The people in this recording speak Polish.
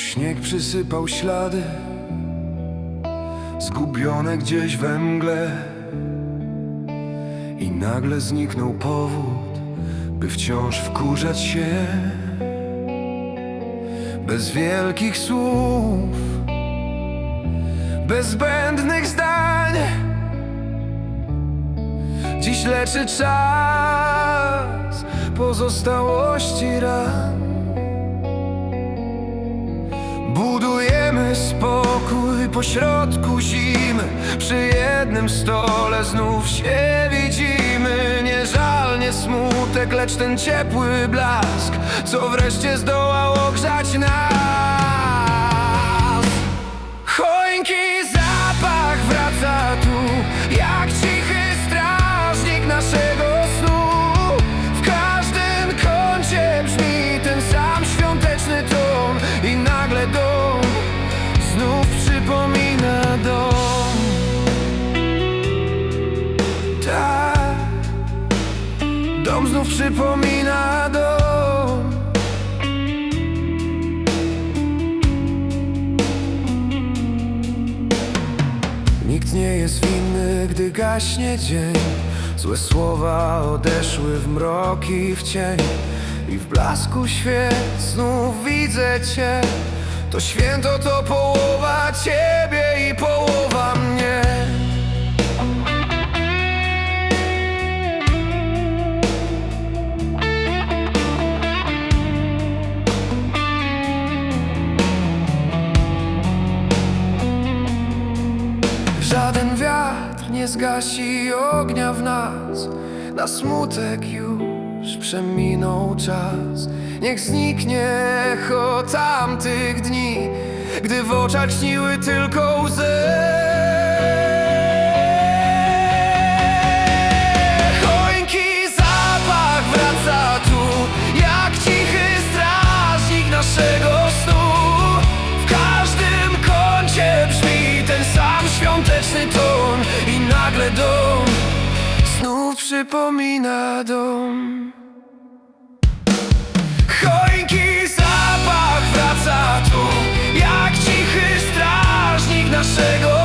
Śnieg przysypał ślady Zgubione gdzieś we mgle. I nagle zniknął powód By wciąż wkurzać się. Bez wielkich słów Bez zbędnych zdań. Dziś leczy czas Pozostałości ran pośrodku zimy Przy jednym stole znów się widzimy. Nie żal, nie smutek, lecz ten ciepły blask Co wreszcie zdołał ogrzać nas przypomina dom Nikt nie jest winny, gdy gaśnie dzień. Złe słowa odeszły w mrok i w cień. I w blasku świec znów widzę Cię. To święto to połowa Ciebie i połowa Żaden wiatr nie zgasi ognia w nas. Na smutek już przeminął czas. Niech zniknie echo tamtych dni Gdy w oczach śniły tylko łzy nagle dom znów przypomina dom. Choinki zapach wraca tu Jak cichy strażnik naszego